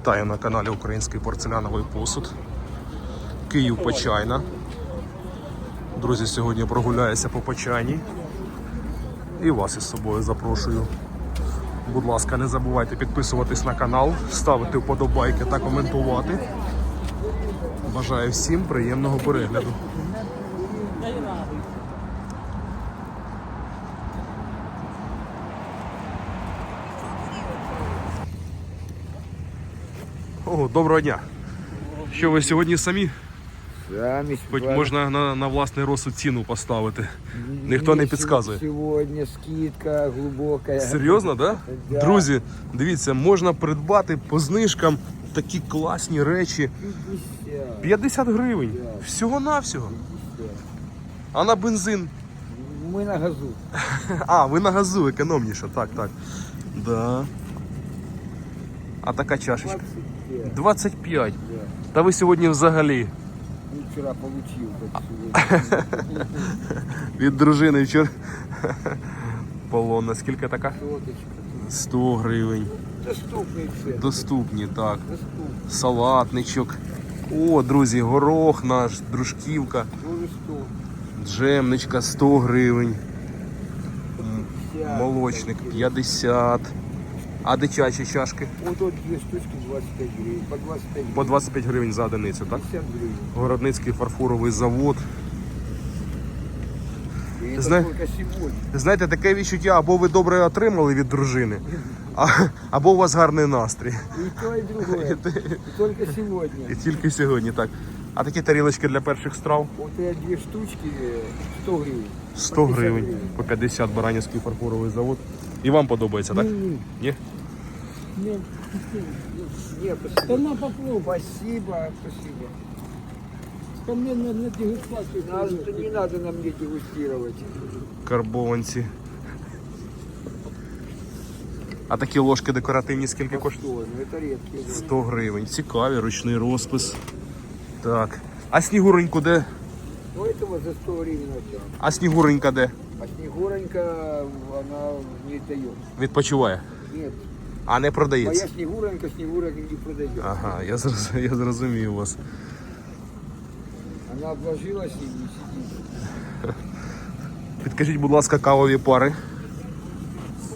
Вітаю на каналі Український порцеляновий посуд. Київ Почайна. Друзі, сьогодні прогуляюся по Почайні. І вас із собою запрошую. Будь ласка, не забувайте підписуватись на канал, ставити вподобайки та коментувати. Бажаю всім приємного перегляду. О, доброго дня. Що ви сьогодні самі? Сами Хоч можна на, на власний розсуд ціну поставити. Ніхто не підказує. Сегодня скидка глубокая. Серйозно, да? Да. Друзі, дивіться, можна придбати по знижкам такі класні речі. 50. 50 гривень. Всього-навсього. А на бензин? Мы на газу. А, ви на газу економніше. Так, так. Да. А така чашечка? 25. 25. Да. Та ви сьогодні взагалі Ну, вчера получил. так сегодня. від дружини вчора. Полонна. Скільки така? Соточка. 100 гривень. Доступный цены. Доступні, так. Доступный. Салатничок. О, друзі, горох наш, дружківка, Тоже 100. джемничка 100 гривень, 50. молочник 50. А дитячі чашки? Тут две штучки 25 гривен. По 25 гривен. По 25 гривень за одиницю, так? 50 гривен. Городницький фарфоровий завод. Это Зна- Знаєте, таке відчуття, або ви добре отримали від дружини, а, або у вас гарний настрій. И то, и другое. И только сегодня. І тільки сьогодні так. А такі тарілочки для перших страв Вот я две штучки э, 100 гривен. 100 гривень, по 50 Баранівський фарфоровий завод. І вам подобається, так? Ні. Ні? Нет, нет, спасибо. На попробуй. Спасибо, спасибо. Ко мне на, на дегустацию. Надо, не надо нам мне дегустировать. Карбованці. А такі ложки декоративні скільки коштують? Ну это редкие. 100 гривень. Цікаві, ручний розпис. Так. А снігуреньку де? Ну этого за 100 гривен отдам. А снігуренька де? А Снегуренька, она не дает. Відпочиває. Нет, А не продається. моя продається. Снегуренька, Снегуренька не продает. Ага, я, зроз... я зрозумів вас. Она обложилась и не сидит. Підкажіть, будь ласка, кавові пари.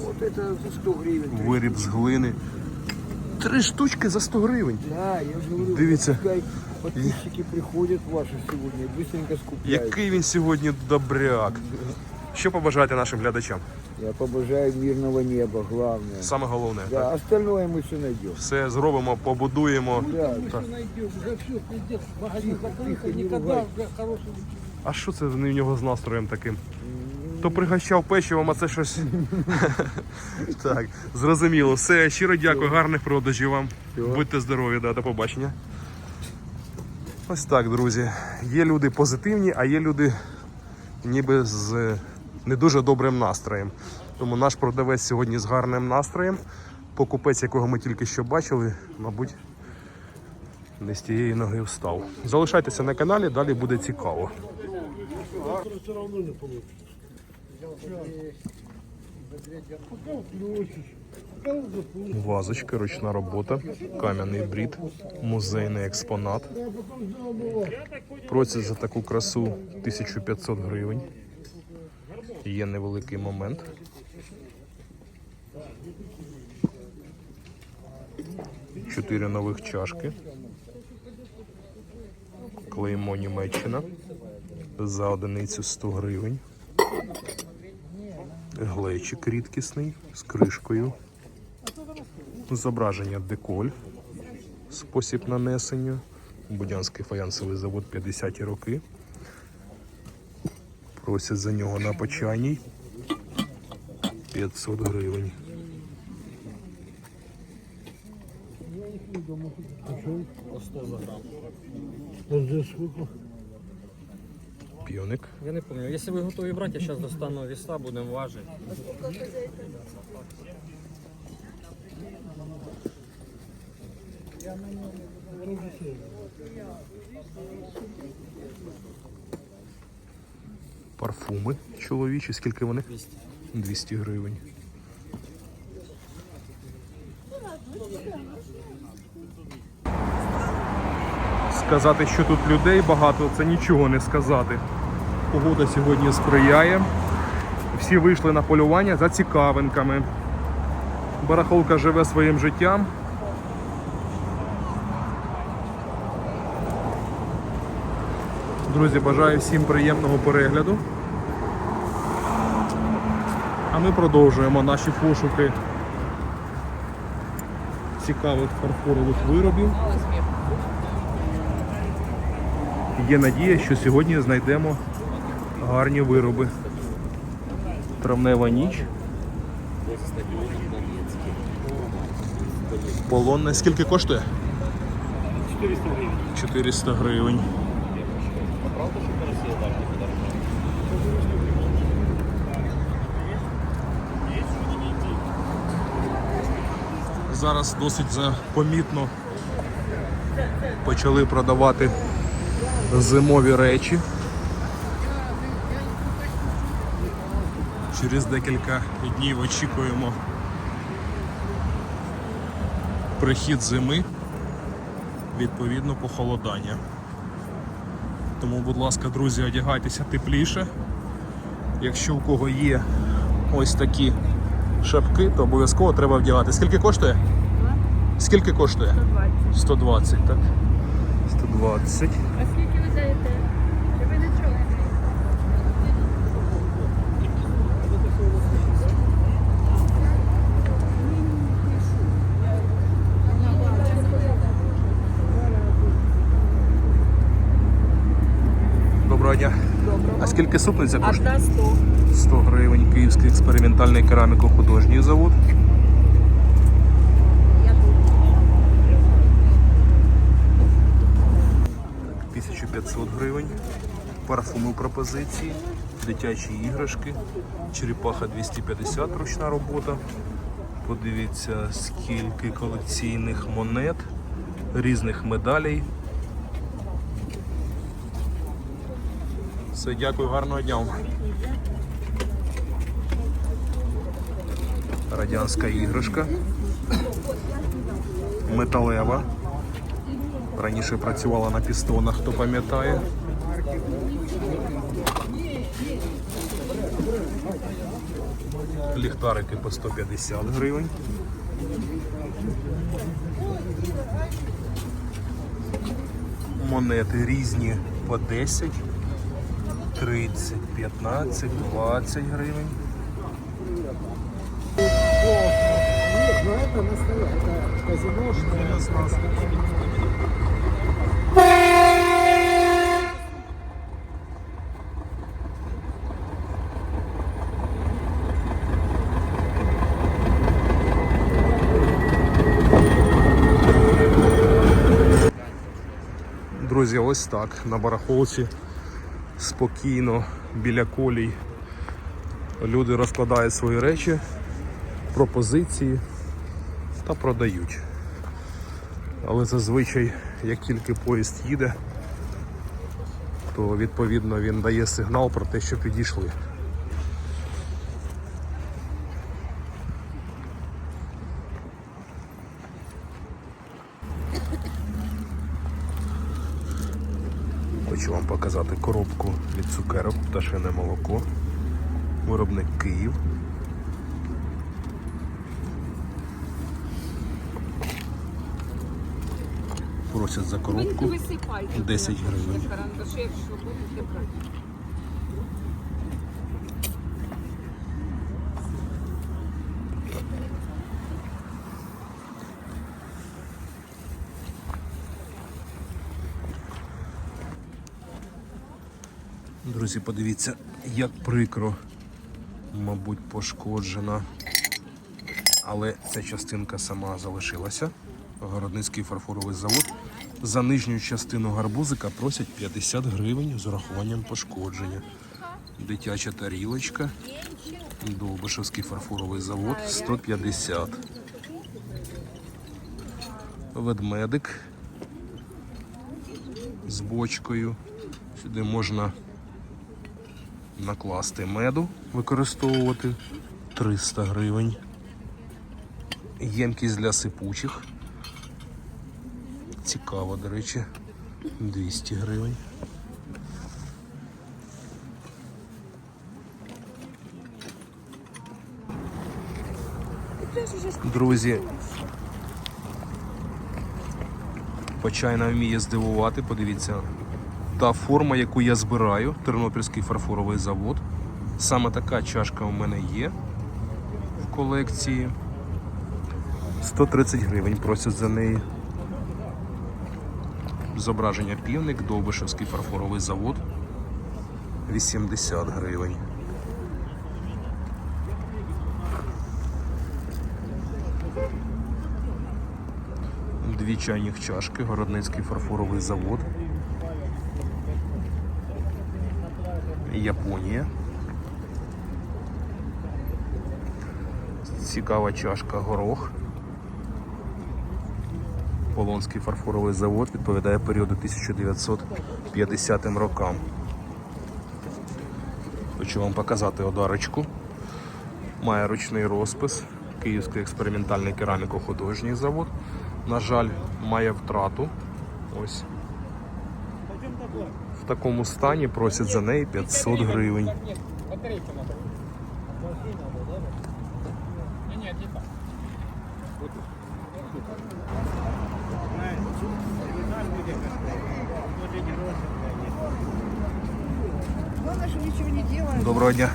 Вот это за 100 гривен. три Виріб з глини. Три штучки за 100 гривень. Да, я же говорю, Дивіться. пускай подписчики приходят ваши сегодня, быстренько скупляют. Який він сьогодні добряк. Що побажаєте нашим глядачам? Я побажаю мирного неба, главное. Саме головне. Да, Так? остальное мы все найдем. Все зробимо, побудуємо. Да, все, магазин уже хороший А що це в нього з настроєм таким? То пригощав печивом, а це щось. так, зрозуміло. Все, щиро дякую, гарних продажів вам. Будьте здорові, да, до побачення. Ось так, друзі. Є люди позитивні, а є люди ніби з не дуже добрим настроєм. Тому наш продавець сьогодні з гарним настроєм. Покупець, якого ми тільки що бачили, мабуть, не з тієї ноги встав. Залишайтеся на каналі, далі буде цікаво. Вазочка, ручна робота, кам'яний брід, музейний експонат. Просять за таку красу 1500 гривень. Є невеликий момент. Чотири нових чашки. Клеймо Німеччина. За одиницю 100 гривень. Глечик рідкісний з кришкою. Зображення деколь. Спосіб нанесення. Будянський фаянсовий завод 50-ті роки. Просять за нього на почайній 500 гривень. Піоник. Я не пам'ятаю. Якщо ви готові брати, я зараз достану віса, будемо важити. Парфуми чоловічі. Скільки вони? 200. 200 гривень. Сказати, що тут людей багато, це нічого не сказати. Погода сьогодні сприяє. Всі вийшли на полювання за цікавинками. Барахолка живе своїм життям. Друзі, бажаю всім приємного перегляду. А ми продовжуємо наші пошуки цікавих фарфорових виробів. Є надія, що сьогодні знайдемо гарні вироби. Травнева ніч. Полонне скільки коштує? 400 гривень. 400 гривень. Зараз досить помітно почали продавати зимові речі. Через декілька днів очікуємо прихід зими, відповідно похолодання. Тому, будь ласка, друзі, одягайтеся тепліше. Якщо у кого є ось такі шапки, то обов'язково треба вдягати. Скільки коштує? Скільки коштує? 120, так? 120. А скільки ви даєте? Чи ви нічого не даєте? Доброго дня. А скільки супниця коштує? Одна сто. 100 гривень Київський експериментальний кераміко-художній завод. 1500 гривень. Парфуми в пропозиції, дитячі іграшки, черепаха 250 ручна робота. Подивіться, скільки колекційних монет, різних медалей. Все, дякую, гарного дня. Радянська іграшка. Металева. Раніше працювала на пістонах, хто пам'ятає. Ліхтарики по 150 гривень. Монети різні по 10, 30, 15, 20 гривень. Ну это настоящее, казино, что Друзі, ось так на барахолці спокійно біля колій. Люди розкладають свої речі, пропозиції та продають. Але зазвичай, як тільки поїзд їде, то відповідно він дає сигнал про те, що підійшли. Хочу вам показати коробку від цукерок, пташине молоко. Виробник Київ. Просять за коробку 10 гривень. Друзі, подивіться, як прикро, мабуть, пошкоджена. Але ця частинка сама залишилася. Городницький фарфоровий завод. За нижню частину гарбузика просять 50 гривень з урахуванням пошкодження. Дитяча тарілочка. Довбишевський фарфоровий завод 150. Ведмедик з бочкою. Сюди можна накласти меду, використовувати 300 гривень. Ємкість для сипучих. Цікаво, до речі. 200 гривень. Друзі, Почайна вміє здивувати, подивіться. Та форма, яку я збираю, Тернопільський фарфоровий завод. Саме така чашка у мене є в колекції. 130 гривень просять за неї. Зображення півник, Довбишевський фарфоровий завод. 80 гривень. Дві чайних чашки, Городницький фарфоровий завод. Японія. Цікава чашка горох. Полонський фарфоровий завод відповідає періоду 1950 рокам. Хочу вам показати одарочку. Має ручний розпис. Київський експериментальний кераміко-художній завод. На жаль, має втрату. Ось. В такому стані просять за неї 500 гривень. Главное, что ничего не делаем. Доброго дня.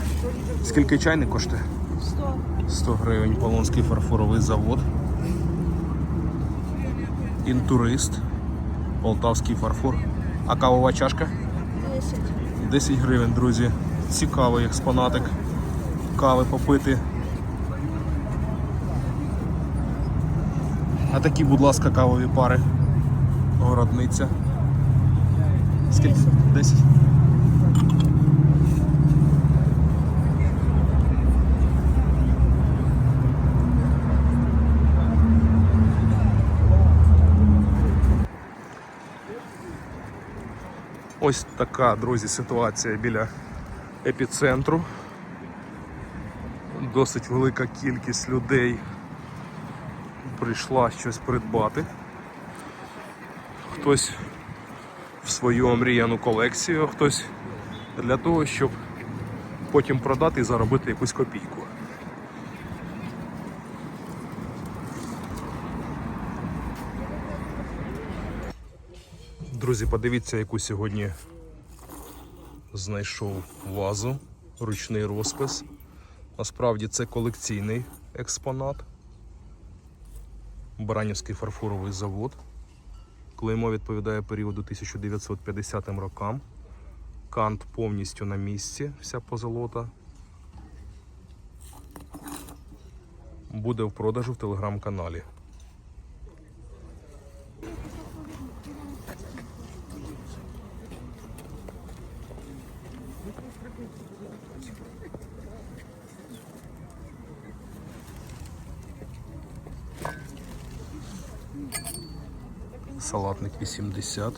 Скільки чайник коштує? 100. 100 гривень Полонський фарфоровий завод. Інтурист. Полтавський фарфор. А кавова чашка? 10. 10 гривень, друзі. Цікавий експонатик. Кави попити. А такі, будь ласка, кавові пари. Городниця. Скільки? 10. Ось така, друзі, ситуація біля епіцентру. Досить велика кількість людей прийшла щось придбати. Хтось в свою омріяну колекцію, хтось для того, щоб потім продати і заробити якусь копійку. Друзі, подивіться, яку сьогодні знайшов вазу, ручний розпис. Насправді це колекційний експонат. Баранівський фарфоровий завод. Клеймо відповідає періоду 1950 рокам. Кант повністю на місці, вся позолота. Буде в продажу в телеграм-каналі. Салатник 80.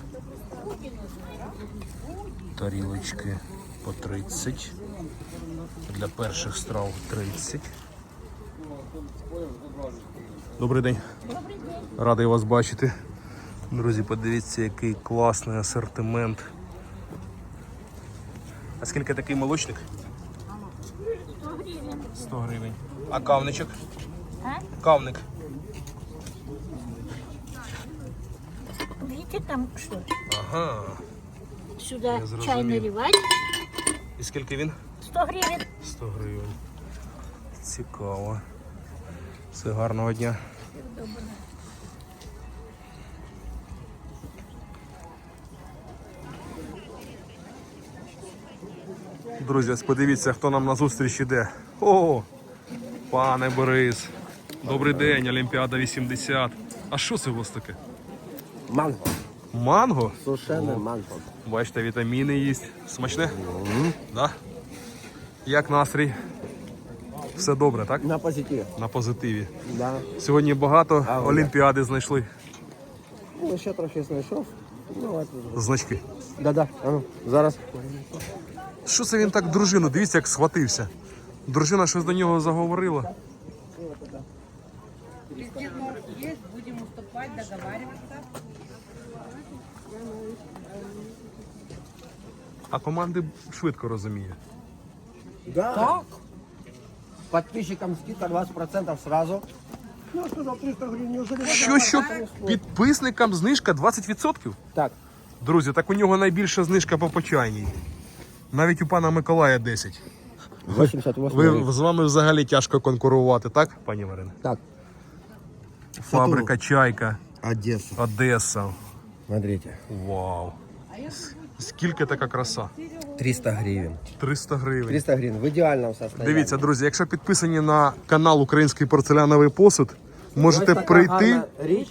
Тарілочки по 30. Для перших страв 30. Добрий день. Радий вас бачити. Друзі, подивіться, який класний асортимент. А скільки такий молочник? 100 гривень. А кавничок? Кавник. Видите там что? Ага. Зрозумів. чай наливать. І скільки він? 100 гривен. 100 гривень. Цікаво. Все гарного дня. Друзі, подивіться, хто нам на зустріч іде. О, пане Борис. Добрий день, Олімпіада 80. А що це у вас таке? Манго. Манго? Сушене манго. Бачите, вітаміни їсть. Смачне? Да? Як настрій? Все добре, так? На позитиве. На позитиві. Да. Сьогодні багато А, олімпіади знайшли. Ну, ще трохи знайшов. Ну. Значки. Да-да. А ну, зараз. Що це він так дружину? Дивіться, як схватився. Дружина щось до нього заговорила. Есть, будем уступать, договариваться. А команди швидко розуміє. Да. Так. Подписчикам скидка 20% сразу. Ну, сказал 300 гривен, неужели... Що що? Підписникам знижка 20%? Так. Друзі, так у нього найбільша знижка по почайній. Навіть у пана Миколая 10. 88 Ви з вами взагалі тяжко конкурувати, так, пані Марина? Так. Фабрика Чайка, Одесса. Одеса. Смотрите. Вау. Скільки така краса? 300 гривен. 300 гривень. 300 гривен в идеальном состоянии. Дивіться, друзі, якщо підписані на канал Український порцеляновий посуд, можете прийти, Річ.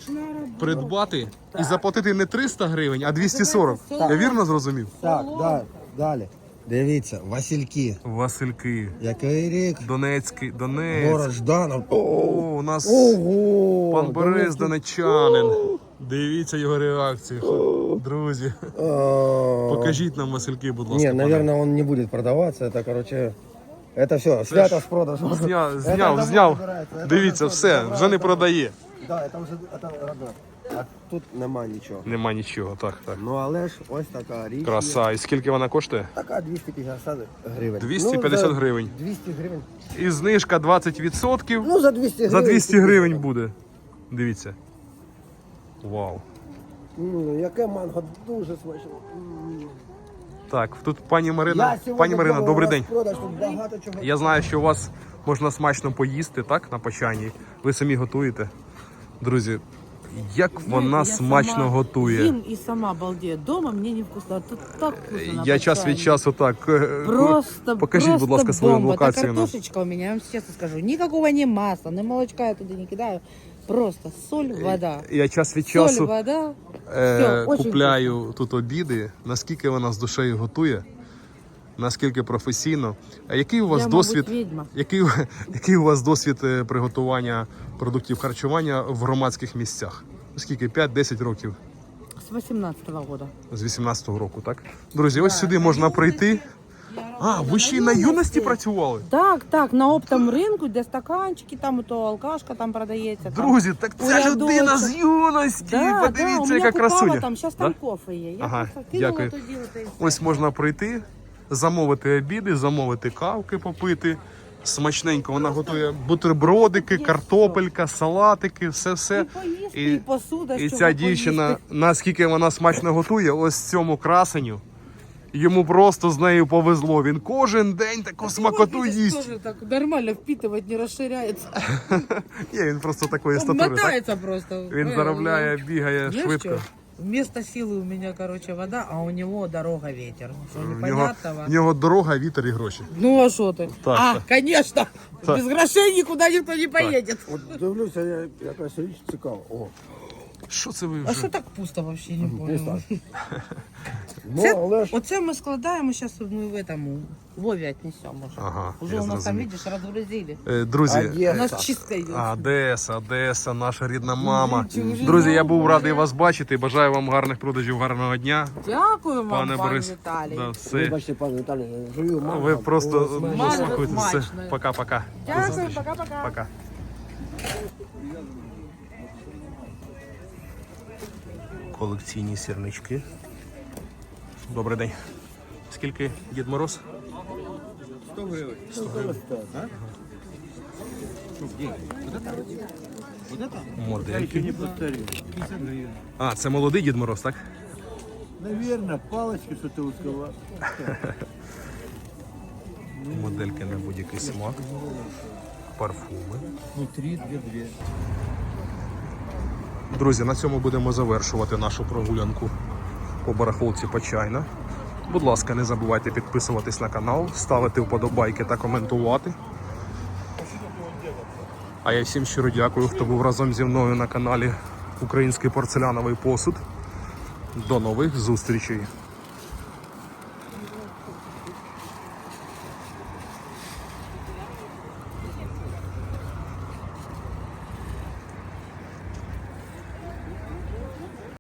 придбати і заплатити не 300 гривень, а 240. Я вірно зрозумів? Так, да, далі. Дивіться, Васильки. Васильки, Який рік? Донецький, Донець. Город Жданов. О, у нас Ого! пан Борис Донечанин. Дивіться його реакцію. Друзі, покажіть нам Васильки, будь ласка. Не, пане. наверное, он не будет продаваться. Это, короче, это все, снято с продажу. Зняв, Это зняв, домой зняв. забирається. Это Дивіться, вже все, забирається. вже не продає. Да, это вже это родне. А тут нема нічого. Нема нічого, так, так. Ну але ж ось така річ. є. Краса. І скільки вона коштує? Така 250 гривень. 250 за гривень. 200 гривень. І знижка 20%. Ну за 200 гривень. За 200 гривень буде. Дивіться. Вау. Ну, яке манго дуже смачне. М. Так, тут пані Марина. Я сьогодні Пані Марина, добрий день. вас Продаж, тут багато чого. Я знаю, що у вас можна смачно поїсти, так, на почанні. Ви самі готуєте. Друзі, як вона я смачно сама готує. Ем и сама балдею. Дома мне не вкусно, а тут так вкусно. на Я час від часу так. е, Просто, Покажіть, просто будь ласка, свою бомба. локацію. Та нам. картошечка у меня, я вам честно скажу, никакого не масла, ни молочка я туда не кидаю. Просто соль, вода. Я час від Соль, часу вода. е, очень купляю тут обіди, наскільки вона з душею готує, наскільки професійно. А який у вас Я, досвід? мабуть, відьма. Який, який у вас досвід е, приготування продуктів харчування в громадських місцях? Скільки? 5-10 років С 18 года. з 18-го року, так? Друзі, ось сюди можна прийти. А, ви ще й на юності працювали? Так, так, на оптом ринку, де стаканчики, там то алкашка там продається. там. Друзі, так у це людина з юності. Да, да, у Подивіться, мене яка купала красуня. там, зараз Да? там кофе є. Я Ага, просто кинула дякую. то діло, та все. Ось можна прийти, замовити обіди, замовити кавки попити. Смачненько вона готує бутербродики, картопелька, салатики, все-все. І поїсти, І- і посуда, І ця дівчина, наскільки вона смачно готує, ось цьому красеню. Йому просто з нею повезло. Він кожен день таку смакоту Видишь, їсть. тоже так нормально впитывать, не расширяется. Є, він просто такої Он статури. Так? мотается просто. Він Э, заробляє, бігає знаешь швидко. что? Вместо силы у меня, короче, вода, а у него дорога ветер. Что В нього, непонятного. в нього дорога, вітер і гроші. Ну а что ты? Так, а, так. конечно. Так. Без грошей никуда никто не поедет. От дивлюся, я якась річ цікава. О, що це ви А вже? что так пусто вообще, не понял. ну, Це, але ж оце ми складаємо, зараз ми в этому Вові віднесемо. Ага, уже я у нас там, зрозумів. видишь, разгрузили. Е, Друзі, У Одеса. нас чистка йде. Одеса, Одеса, наша рідна мама. Чужина, Друзі, я був радий вас бачити. Бажаю вам гарних продажів, гарного дня. Дякую вам, Пане пан Борис. Віталій. Да, ви все. бачите, пане Віталій, жую мало. Ви просто Мало послухайте все. смачно. Пока-пока. Дякую, пока-пока. Пока. Колекційні сірнички. Добрий день. Скільки Дід Мороз? 100 гривень. 100 гривень. Модельки. А, це молодий Дід Мороз, так? Навірно, палички, що ти узкова. Модельки на будь-який смак. Парфуми. Внутрі дві-дві. Друзі, на цьому будемо завершувати нашу прогулянку по барахолці Почайна. Будь ласка, не забувайте підписуватись на канал, ставити вподобайки та коментувати. А я всім щиро дякую, хто був разом зі мною на каналі Український порцеляновий посуд. До нових зустрічей!